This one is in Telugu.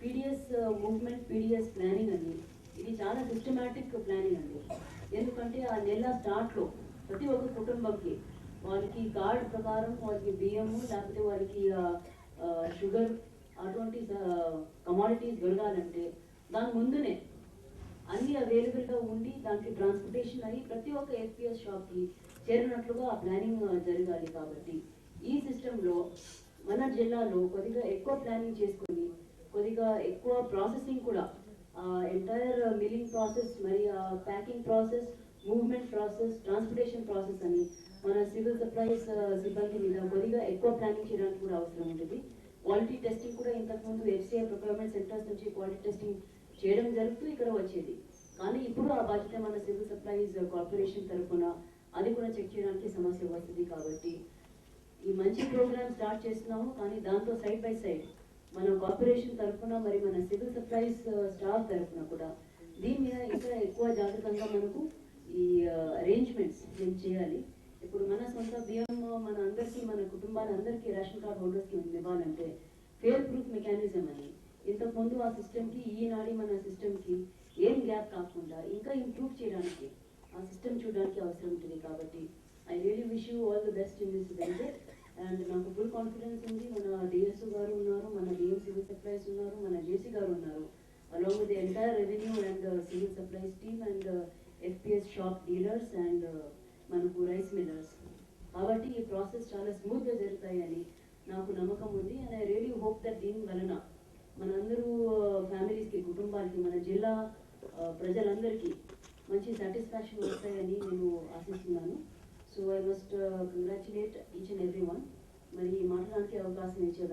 పీడిఎస్ మూవ్మెంట్ పీడిఎస్ ప్లానింగ్ అని ఇది చాలా సిస్టమేటిక్ ప్లానింగ్ అండి. ఎందుకంటే ఆ నెల స్టార్ట్లో ప్రతి ఒక్క కుటుంబంకి వాళ్ళకి కార్డ్ ప్రకారం వాళ్ళకి బియ్యము లేకపోతే వాళ్ళకి షుగర్ అటువంటి కమాడిటీస్ దొరకాలంటే దాని ముందునే అన్ని అవైలబుల్గా ఉండి దానికి ట్రాన్స్పోర్టేషన్ అయ్యి ప్రతి ఒక్క ఎఫ్పిఎస్ షాప్కి చేరినట్లుగా ఆ ప్లానింగ్ జరగాలి కాబట్టి ఈ సిస్టంలో మన జిల్లాలో కొద్దిగా ఎక్కువ ప్లానింగ్ చేసుకుని కొద్దిగా ఎక్కువ ప్రాసెసింగ్ కూడా. ఎంటైర్ మిల్లింగ్ ప్రాసెస్ మరి packing process movement process transportation process అని మన సివిల్ సప్లైస్ సిబ్బంది మీద కొద్దిగా ఎక్కువ ప్లానింగ్ చేయడానికి కూడా అవసరం ఉంటుంది. క్వాలిటీ టెస్టింగ్ కూడా ఇంతకుముందు ఎఫ్సీఐ ప్రొక్యూర్మెంట్ సెంటర్స్ నుంచి క్వాలిటీ టెస్టింగ్ చేయడం జరుగుతూ ఇక్కడ వచ్చేది. కానీ ఇప్పుడు ఆ బాధ్యత మన సివిల్ సప్లైస్ కార్పొరేషన్ తరఫున అది కూడా చెక్ చేయడానికి సమస్య వస్తుంది కాబట్టి ఈ మంచి ప్రోగ్రామ్ స్టార్ట్ చేస్తున్నాము కానీ దాంతో సైడ్ బై సైడ్ మన కార్పొరేషన్ తరఫున మరి మన సివిల్ సప్లైస్ స్టాఫ్ తరఫున కూడా దీని మీద ఇంకా ఎక్కువ జాగ్రత్తగా మనకు ఈ uh, అరేంజ్మెంట్స్ మేము చేయాలి. ఇప్పుడు మన సొంత బియ్యం మన అందరికీ మన కుటుంబాలందరికీ రేషన్ కార్డ్ హోల్డర్స్కి ఇవ్వాలంటే ఫేర్ ప్రూఫ్ మెకానిజం అని. ఇంతకు ముందు ఆ సిస్టమ్కి ఈనాడి మన సిస్టమ్కి ఏం గ్యాప్ కాకుండా ఇంకా ఇంప్రూవ్ చేయడానికి ఆ సిస్టమ్ చూడడానికి అవసరం ఉంటుంది కాబట్టి I really wish you all the best in this and నాకు ఫుల్ కాన్ఫిడెన్స్ ఉంది. మన డిఎస్ఓ గారు ఉన్న మన డిఎం సివిల్ సప్లైస్ ఉన్నారు మన జేసీ గారు ఉన్నారు along with entire revenue and civil supplies team and FPS shop dealers and మనకు రైస్ మిల్లర్స్ కాబట్టి ఈ ప్రాసెస్ చాలా స్మూత్గా జరుగుతాయని నాకు నమ్మకం ఉంది and I really hope that దీని వలన మనందరూ ఫ్యామిలీస్కి కుటుంబాలకి మన జిల్లా ప్రజలందరికీ మంచి సాటిస్ఫాక్షన్ వస్తాయని నేను ఆశిస్తున్నాను. So I must congratulate each and every one మరి మాట్లాడడానికి అవకాశం ఇచ్చే